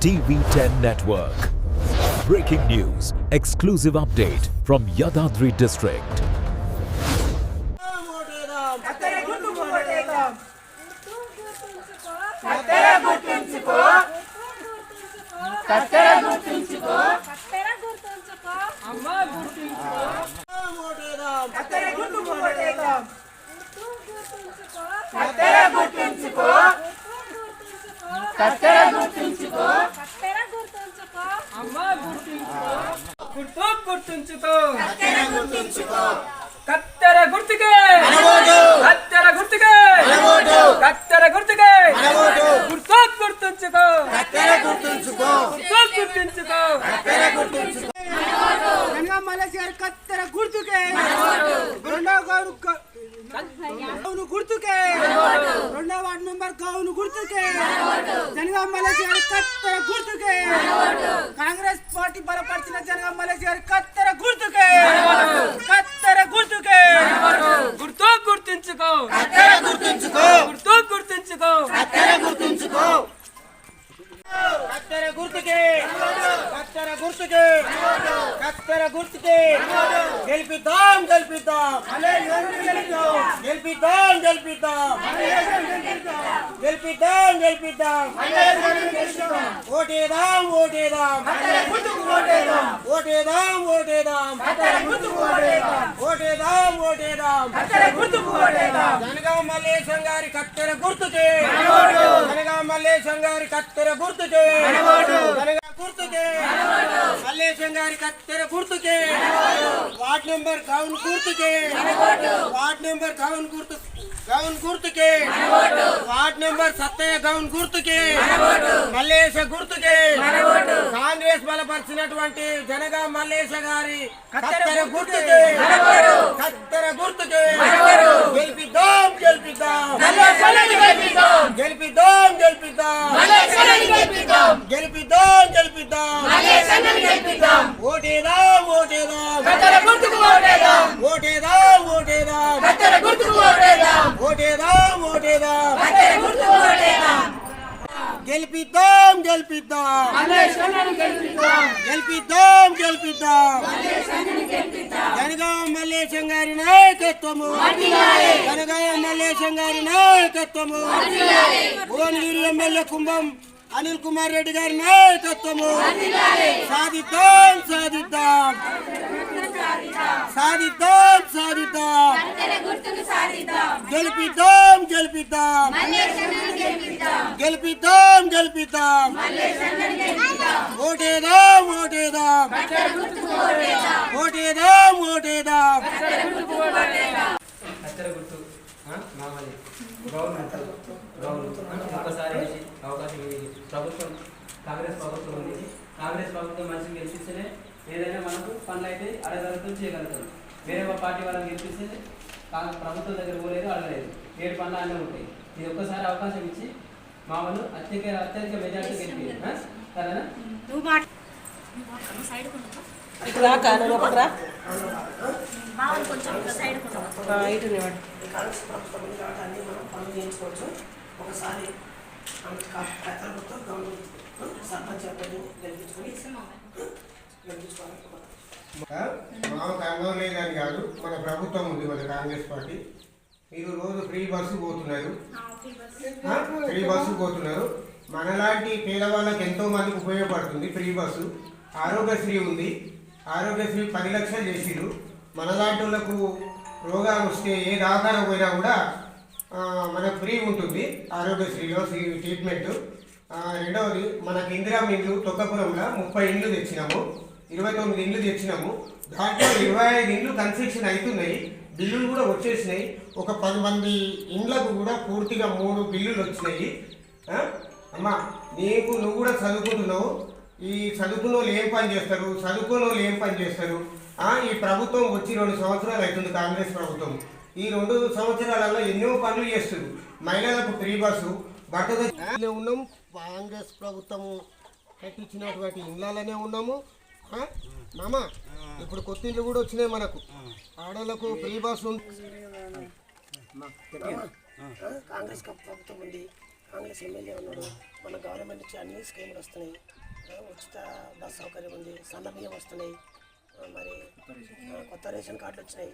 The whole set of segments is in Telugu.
TV10 Network. Breaking news, exclusive update from Yadadri district. కత్తెర గుర్తుంచుకో కత్తెర గుర్తుకే. కత్తెర గుర్తుకే. కత్తెర గుర్తుకే. గుర్తు గుర్తుంచుకో. గుర్తు గుర్తుంచుకో. మలేసి గారి కత్తెర గుర్తుకే. రెండవ గౌను గ- గౌను గుర్తుకే. రెండవ వార్డు మెంబర్ గౌను గుర్తుకే. జనగాం మలేసి గారి కత్తెర గుర్తుకే. కాంగ్రెస్ పార్టీ బలపరిచిన జనగాం మలేసి గారి కత్తెర గుర్తుకే. కత్తెర గుర్తుకే గుర్తు గుర్తుంచుకో. గుర్తు గుర్తుంచుకో. కత్తెర గుర్తుకే. కత్తెర గుర్తుకి. కత్తెర గుర్తుకి. గెలిపిద్దాం గెలిపిద్దాం. గెలిపిద్దాం గెలిపిద్దాం. గెలిపిద్దాం గెలిపిద్దాం. ఓటేదాం ఓటేదాం ఓటేదాం ఓటేదాం ఓటేదాం ఓటేదాం జనగాం మల్లేశం గారి కత్తెర గుర్తుకి. జనగాం మల్లేశం గారి కత్తెర గుర్తుకి. జనగా గుర్తుకే. మల్లేశం గారి కత్తెర గుర్తుకే. వార్డ్ నెంబర్ గౌన్ గుర్తుకే. వార్డ్ నెంబర్ గౌన్ గుర్తు గౌన్ గుర్తుకే. వార్డ్ నెంబర్ సత్తయ్య గౌన్ గుర్తుకే. మల్లేశ గుర్తుకే. కాంగ్రెస్ బలపరిచినటువంటి జనగా మల్లేశ గారి కత్తెర గుర్తుకే. కత్తెర గుర్తుకే గెలిపిద్దాం గెలిపిద్దాం గెలిపిద్దాం గెలిపిద్దాం గెలిపిద్దాం గెలిపిద్దాం ఓటేదాం ఓటేదాం ఓటేదాం ఓటేదాం ఓటేదాం ఓటేదాం గెలిపిద్దాం గెలిపిద్దాం. గెలిపిద్దాం. గెలిపిద్దాం జనగాం మల్లేశం గారి నాయకత్వము. జనగాం మల్లేశం గారి నాయకత్వము. భువనగిరి ఎమ్మెల్యే కుంభం అనిల్ కుమార్ రెడ్డి గారి నాయకత్వము సాధిద్దాం సాధిద్దాం సాధిద్దాం సాధిద్దాం గెలిపిద్దాం గెలిపిద్దాం గెలిపిద్దాం గెలిపిద్దాం ఓటేదాం ఓటేదాం ఓటేదాం ఓటేదాం కత్తెర గుర్తు ఆ, మామూలు గవర్నమెంట్ వేసి అవకాశం ఇది ప్రభుత్వం కాంగ్రెస్ ప్రభుత్వం ఉంది. కాంగ్రెస్ ప్రభుత్వం మనిషిని గెలిపిస్తేనే ఏదైనా మనకు పనులు అయితే అడగలుగుతాం చేయగలుగుతాం. వేరే ఒక పార్టీ వాళ్ళని గెలిపిస్తే ప్రభుత్వం దగ్గర పోలేదు అడగలేదు. ఏడు పనులు అన్నీ ఉంటాయి. ఇది ఒక్కసారి అవకాశం ఇచ్చి మామూలు అత్యధిక అత్యధిక మెజార్టీ గెలిపి సరేనా? ఇటు కాను. కాంగ్రెస్ ప్రభుత్వం ఉంది కాబట్టి అన్ని మనం పనులు చేయించుకోవచ్చు. ఒకసారి గుర్తు గవర్నమెంట్ సర్పంచ్ అభ్యర్థిని గెలిపించుకొని గెలిపించుకోవాలి. మాకు సంఘం లేదని కాదు మన ప్రభుత్వం ఉంది మన కాంగ్రెస్ పార్టీ. మీరు రోజు ఫ్రీ బస్సు పోతున్నారు. ఆ? Free bus. పోతున్నారు. మనలాంటి పేదవాళ్ళకి ఎంతో మందికి ఉపయోగపడుతుంది ఫ్రీ బస్సు. ఆరోగ్యశ్రీ ఉంది. ఆరోగ్యశ్రీ పది లక్షలు చేసిరు మనలాంటి వాళ్ళకు రోగాలు వస్తే ఏ దాఖలు పోయినా కూడా మనకు ఫ్రీ ఉంటుంది. ఆరోగ్యశ్రీలో ట్రీట్మెంట్ రెండవది మనకి ఇందిరా ఇండ్లు తొక్కపురంలో ముప్పై ఇండ్లు తెచ్చినాము. ఇరవై తొమ్మిది ఇండ్లు తెచ్చినాము. దాంట్లో ఇరవై ఐదు ఇండ్లు కన్స్ట్రక్షన్ అవుతున్నాయి. బిల్లులు కూడా వచ్చేసినాయి. ఒక పది మంది ఇండ్లకు కూడా పూర్తిగా మూడు బిల్లులు వచ్చినాయి. అమ్మా నీకు నువ్వు కూడా చదువుకుంటున్నావు. ఈ చదువుకున్న వాళ్ళు ఏం పని చేస్తారు? చదువుకున్న వాళ్ళు ఏం పని చేస్తారు? ఈ ప్రభుత్వం వచ్చి రెండు సంవత్సరాలు అవుతుంది కాంగ్రెస్ ప్రభుత్వం. ఈ రెండు సంవత్సరాలలో ఎన్నో పనులు చేస్తుంది. మహిళలకు ఫ్రీ బస్సు భర్త ఉన్నాము. కాంగ్రెస్ ప్రభుత్వం కట్టించినటువంటి ఇళ్ళలోనే ఉన్నాము? మామ ఇప్పుడు కొత్త ఇల్లు కూడా వచ్చినాయి మనకు. ఆడలకు ఫ్రీ బస్ ఉంది. కాంగ్రెస్ ప్రభుత్వం ఉంది. కాంగ్రెస్ ఎమ్మెల్యే ఉన్నాడు. మన గవర్నమెంట్ నుంచి అన్ని స్కీములు వస్తున్నాయి. ఉచిత బస్ సౌకర్యం ఉంది బియ్యం వస్తున్నాయి. మరి కొత్త రేషన్ కార్డులు వచ్చినాయి.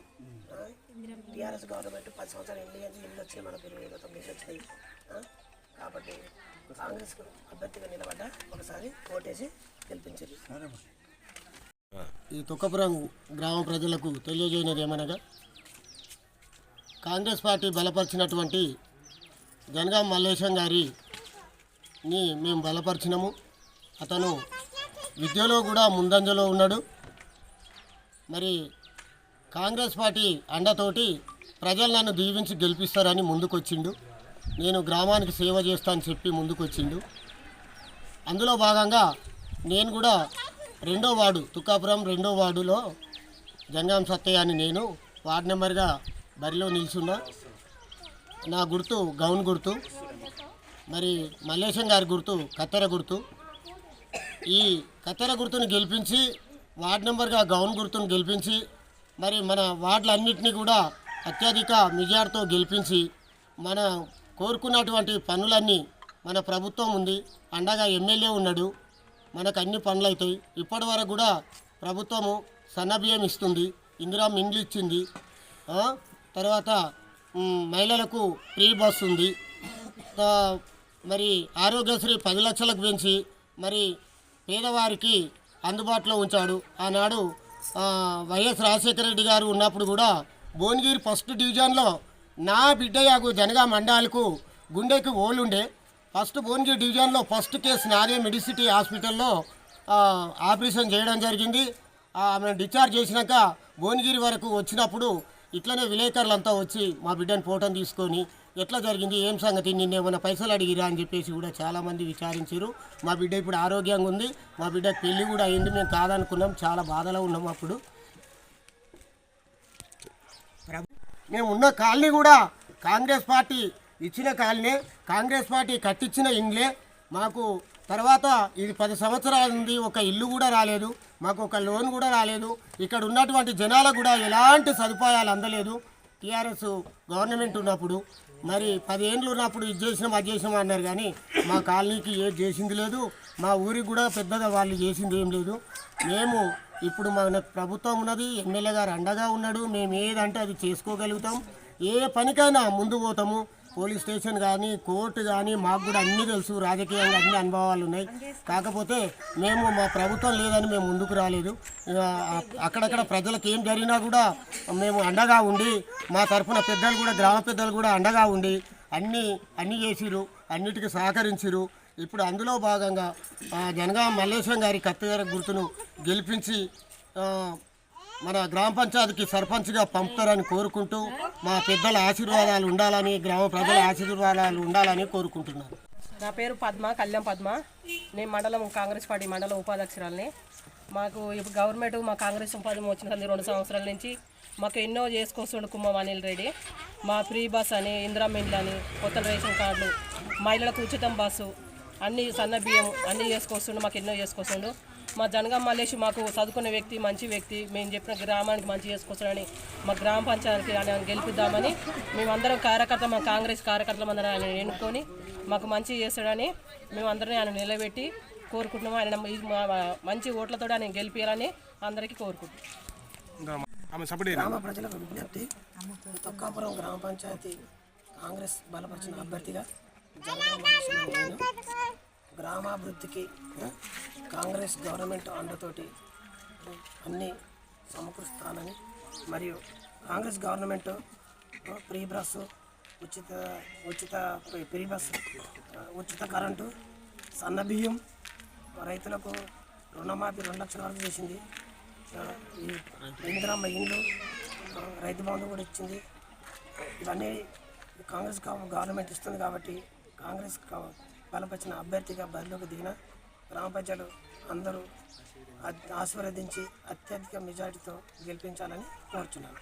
టీఆర్ఎస్ గవర్నమెంట్ పది సంవత్సరాలు ఎన్ని ఇల్లు వచ్చినాయి మనకు? ఇరవై ఐదు తొమ్మిది వచ్చినాయి కాబట్టి కాంగ్రెస్ అభ్యర్థిగా నిలబడ్డ ఒకసారి ఓటేసి గెలిపించారు. ఈ తుక్కపురం గ్రామ ప్రజలకు తెలియజేయనిది ఏమనగా కాంగ్రెస్ పార్టీ బలపరిచినటువంటి జనగాం మల్లేశం గారిని మేము బలపరిచినాము. అతను విద్యలో కూడా ముందంజలో ఉన్నాడు. మరి కాంగ్రెస్ పార్టీ అండతోటి ప్రజలు నన్ను దీవించి గెలిపిస్తారని ముందుకొచ్చిండు. నేను గ్రామానికి సేవ చేస్తానని చెప్పి ముందుకొచ్చిండు. అందులో భాగంగా నేను కూడా రెండో వార్డు తుక్కాపురం రెండో వార్డులో జంగాం సత్తయ్య అని నేను వార్డు నెంబర్గా బరిలో నిల్చున్నా. నా గుర్తు గౌన్ గుర్తు మరి మల్లేశం గారి గుర్తు కత్తెర గుర్తు. ఈ కత్తెర గుర్తును గెలిపించి వార్డు నెంబర్గా గౌన్ గుర్తును గెలిపించి మరి మన వార్డులన్నింటినీ కూడా అత్యధిక మెజార్టీతో గెలిపించి మన కోరుకున్నటువంటి పనులన్నీ మన ప్రభుత్వం ఉంది. అండగా ఎమ్మెల్యే ఉన్నాడు. మనకు అన్ని పనులు అవుతాయి ఇప్పటి వరకు కూడా ప్రభుత్వము సన్నబియ్యం ఇస్తుంది. ఇందిరా మిండ్లు ఇచ్చింది. తర్వాత మహిళలకు ఫ్రీ బస్ ఉంది. మరి ఆరోగ్యశ్రీ పది లక్షలకు పెంచి మరి పేదవారికి అందుబాటులో ఉంచాడు. ఆనాడు వైఎస్ రాజశేఖర రెడ్డి గారు ఉన్నప్పుడు కూడా భువనగిరి ఫస్ట్ డివిజన్లో నా బిడ్డ యాగు జనగా మండలకు గుండెకి ఓలుండే. ఫస్ట్ భువనగిరి డివిజన్లో ఫస్ట్ కేసు నాదే మెడిసిటీ హాస్పిటల్లో ఆపరేషన్ చేయడం జరిగింది. ఆమె డిశ్చార్జ్ చేసినాక భువనగిరి వరకు వచ్చినప్పుడు ఇట్లనే విలేకరులంతా వచ్చి మా బిడ్డని ఫోటోని తీసుకొని ఎట్లా జరిగింది ఏం సంగతి నిన్న ఏమైనా పైసలు అడిగిరా అని చెప్పేసి కూడా చాలామంది విచారించారు. మా బిడ్డ ఇప్పుడు ఆరోగ్యంగా ఉంది మా బిడ్డ పెళ్ళి కూడా అయింది మేము కాదనుకున్నాం చాలా బాధలో ఉన్నాం అప్పుడు. మేము ఉన్న కాలనీ కూడా కాంగ్రెస్ పార్టీ ఇచ్చిన కాలనీ కాంగ్రెస్ పార్టీ కట్టించిన ఇండ్లే. మాకు తర్వాత ఇది పది సంవత్సరాల నుండి ఒక ఇల్లు కూడా రాలేదు మాకు ఒక లోన్ కూడా రాలేదు. ఇక్కడ ఉన్నటువంటి జనాలకు కూడా ఎలాంటి సదుపాయాలు అందలేదు. టీఆర్ఎస్ గవర్నమెంట్ ఉన్నప్పుడు మరి పదేళ్ళు ఉన్నప్పుడు ఇది చేసినాం అది చేసినాం అన్నారు కానీ మా కాలనీకి ఏది చేసింది లేదు. మా ఊరికి కూడా పెద్దగా వాళ్ళు చేసింది ఏం లేదు. మేము ఇప్పుడు మన ప్రభుత్వం ఉన్నది ఎమ్మెల్యే గారు అండగా ఉన్నాడు. మేము ఏదంటే అది చేసుకోగలుగుతాం. ఏ పనికైనా ముందు పోతాము. పోలీస్ స్టేషన్ కానీ కోర్టు కానీ మాకు కూడా అన్నీ తెలుసు. రాజకీయంగా అన్ని అనుభవాలు ఉన్నాయి. కాకపోతే మేము మా ప్రభుత్వం లేదని మేము ముందుకు రాలేదు. అక్కడక్కడ ప్రజలకు ఏం జరిగినా కూడా మేము అండగా ఉండి మా తరఫున పెద్దలు కూడా గ్రామ పెద్దలు కూడా అండగా ఉండి అన్నీ అన్నీ చేసిరు అన్నిటికీ సహకరించిరు ఇప్పుడు అందులో భాగంగా జనగా జనగాం మల్లేశం గారి కత్తగారి గుర్తును గెలిపించి మన గ్రామ పంచాయతీకి సర్పంచ్గా పంపుతారని కోరుకుంటూ మా పెద్దల ఆశీర్వాదాలు ఉండాలని గ్రామ ప్రజల ఆశీర్వాదాలు ఉండాలని కోరుకుంటున్నాను. నా పేరు పద్మ కళ్యాణ్ పద్మ. నేను మండలం కాంగ్రెస్ పార్టీ మండలం ఉపాధ్యక్షురాలని. మాకు ఇప్పుడు గవర్నమెంట్ మా కాంగ్రెస్ ఉపాధి వచ్చిన రెండు సంవత్సరాల నుంచి మాకు ఎన్నో చేసుకొస్తుండే కుమ్మం అనిల్ రెడ్డి. మా ఫ్రీ బస్ అని ఇందిరా మిండ్లు అని కొత్త రేషన్ కార్డులు మహిళలకు ఉచితం బస్సు అన్ని సన్న బియ్యం అన్నీ చేసుకొస్తుండు మాకు ఎన్నో చేసుకొస్తుండు మా జనగా మల్లేష్ మాకు చదువుకున్న వ్యక్తి మంచి వ్యక్తి. మేము చెప్పిన గ్రామానికి మంచి చేసుకొస్తాడని మా గ్రామ పంచాయతీకి ఆయన గెలిపిద్దామని మేమందరం కార్యకర్త మా కాంగ్రెస్ కార్యకర్తలు అందరం ఆయన ఎన్నుకొని మాకు మంచి చేస్తాడని మేమందరం ఆయన నిలబెట్టి కోరుకుంటున్నాము. ఆయన మంచి ఓట్లతో ఆయన గెలిపించాలని అందరికీ కోరుకుంటున్నాం. గ్రామ ప్రజలకు విజ్ఞప్తి. తొక్కాపురం గ్రామ పంచాయతీ కాంగ్రెస్ బలపరిచిన అభ్యర్థిగా గ్రామాభివృద్ధికి కాంగ్రెస్ గవర్నమెంట్ అండతోటి అన్నీ సమకూరుస్తానని మరియు కాంగ్రెస్ గవర్నమెంట్ ఫ్రీ బస్సు ఉచిత ఉచిత ఫ్రీ బస్సు ఉచిత కరెంటు సన్న బియ్యం రైతులకు రుణమాఫీ రెండు లక్షల వరకు చేసింది. ఈ ఇందిరమ్మ ఇండ్లు రైతు బంధు కూడా ఇచ్చింది. ఇవన్నీ కాంగ్రెస్ గవ- గవర్నమెంట్ ఇస్తుంది కాబట్టి కాంగ్రెస్ బలపరిచిన అభ్యర్థిగా బరిలోకి దిగిన గ్రామ ప్రజలు అందరూ ఆశీర్వదించి అత్యధిక మెజార్టీతో గెలిపించాలని కోరుచున్నాను.